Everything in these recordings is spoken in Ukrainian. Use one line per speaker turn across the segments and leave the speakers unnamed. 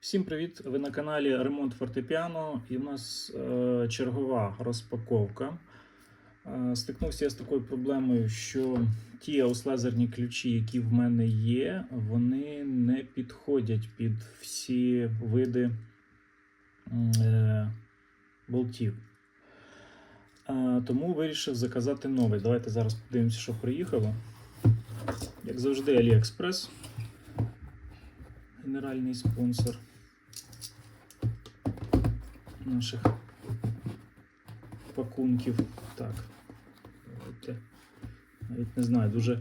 Всім привіт! Ви на каналі Ремонт Фортепіано і в нас е, чергова розпаковка. Е, стикнувся я з такою проблемою, що ті ауслазерні ключі, які в мене є, вони не підходять під всі види е, болтів. Е, тому вирішив заказати новий. Давайте зараз подивимося, що приїхало. Як завжди, AliExpress. Генеральний спонсор наших пакунків. Так. Навіть не знаю, дуже.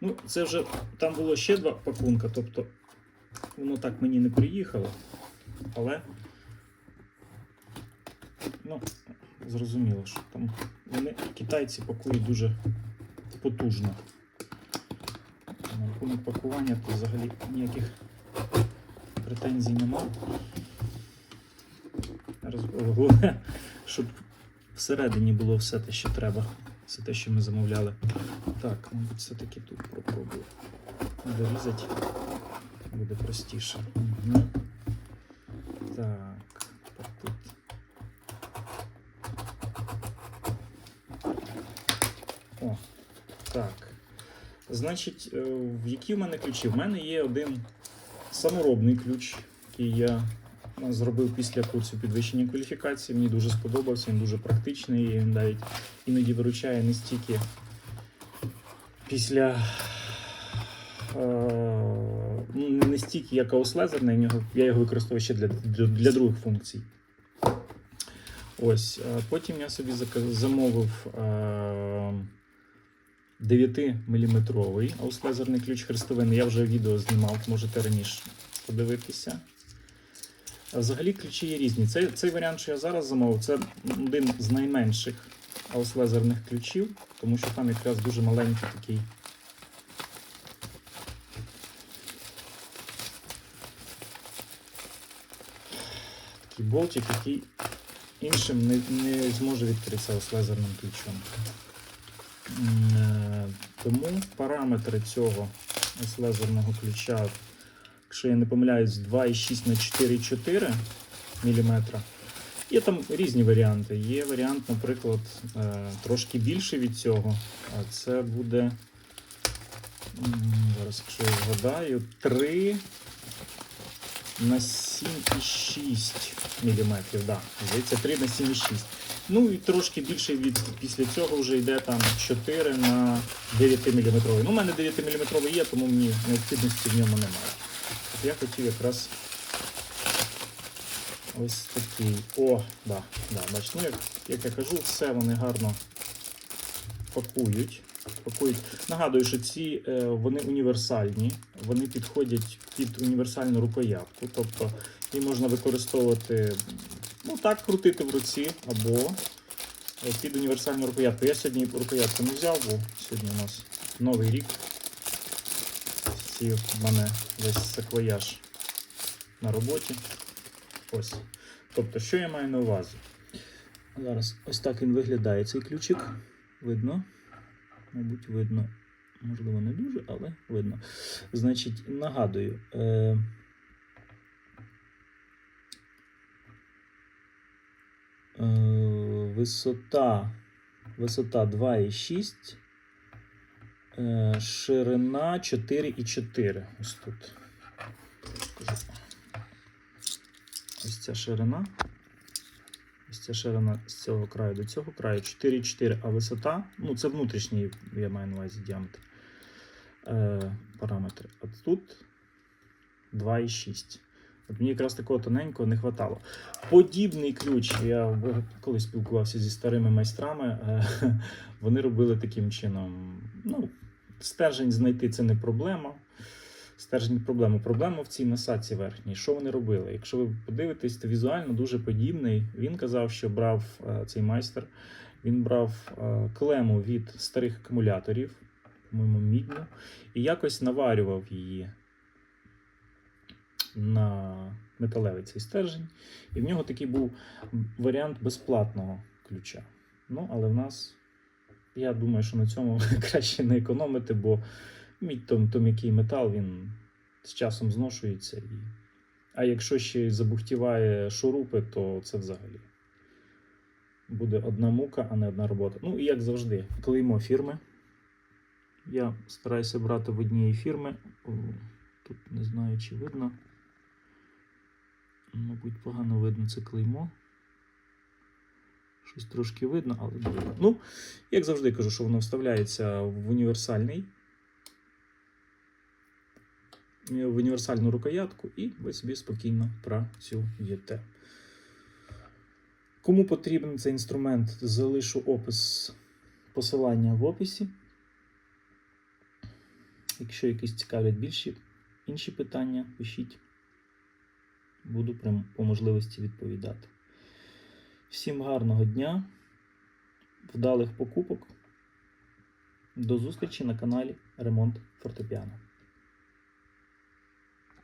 Ну, це вже там було ще два пакунка, тобто воно так мені не приїхало. Але. Ну, зрозуміло, що там вони китайці пакують дуже потужно. На рахунок пакування то взагалі ніяких претензій нема. Головне, щоб всередині було все те, що треба. Все те, що ми замовляли. Так, мабуть, все-таки тут попробую дорізати. Буде простіше. Угу. Так, тут. О, так. Значить, е, які в мене ключі? В мене є один саморобний ключ, який я зробив після курсу підвищення кваліфікації. Мені дуже сподобався, він дуже практичний, і він навіть іноді виручає не стільки після. е, ну, Не стільки як ауслезерний, я його використовую ще для, для, для других функцій. Ось, е, потім я собі замовив е, 9-мм ауслезерний ключ хрестовини. Я вже відео знімав, можете раніше подивитися. Взагалі ключі є різні. Цей, цей варіант, що я зараз замовив, це один з найменших ауслезерних ключів, тому що там якраз дуже маленький такий. Такий болтик, який іншим не, не зможе відкритися ауслезерним ключом. Е, Тому параметри цього ось лазерного ключа, якщо я не помиляюсь, 2,6 на 4,4 мм. Є там різні варіанти. Є варіант, наприклад, е, трошки більший від цього. А це буде. Зараз, якщо я згадаю, 3 на 7,6 мм. Да, здається, 3 на 7,6 Ну і трошки більше від після цього вже йде там 4 на 9 мм. Ну, у мене 9 мм є, тому мені необхідності в ньому немає. Я хотів якраз ось такий. О, да, да, бачите, ну, як, як я кажу, все вони гарно пакують. пакують. Нагадую, що ці е, вони універсальні, вони підходять під універсальну рукоятку. Тобто її можна використовувати ну так, крутити в руці або е, під універсальну рукоятку. Я сьогодні рукоятку не взяв, бо сьогодні у нас новий рік. Всі в мене весь саквояж на роботі. Ось. Тобто, що я маю на увазі? Зараз ось так він виглядає цей ключик. Видно? Мабуть, видно. Можливо, не дуже, але видно. Значить, нагадую. Е- Е, висота, висота 2,6, е, ширина 4,4. Ось тут. Ось ця ширина. Ось ця ширина з цього краю до цього краю 4,4, а висота, ну це внутрішній, я маю на увазі діаметр. Е, параметри. От тут 2,6. От мені якраз такого тоненького не вистачало. Подібний ключ, я колись спілкувався зі старими майстрами, е, вони робили таким чином. Ну, стержень знайти це не проблема. Стержень проблема. Проблема в цій насадці верхній. Що вони робили? Якщо ви подивитесь, то візуально дуже подібний. Він казав, що брав е, цей майстер, він брав е, клему від старих акумуляторів, по-моєму, мідну, і якось наварював її на металевий цей стержень. І в нього такий був варіант безплатного ключа. Ну, але в нас, я думаю, що на цьому краще не економити, бо мідь то, то м'який метал, він з часом зношується. І... А якщо ще забухтіває шурупи, то це взагалі буде одна мука, а не одна робота. Ну і як завжди, клеймо фірми. Я стараюся брати в однієї фірми. Тут не знаю, чи видно. Мабуть, погано видно це клеймо. Щось трошки видно, але не. Ну, як завжди кажу, що воно вставляється в універсальний. В універсальну рукоятку, і ви собі спокійно працюєте. Кому потрібен цей інструмент, залишу опис посилання в описі. Якщо якісь цікавлять більші інші питання, пишіть. Буду по можливості відповідати. Всім гарного дня, вдалих покупок. До зустрічі на каналі Ремонт Фортепіано.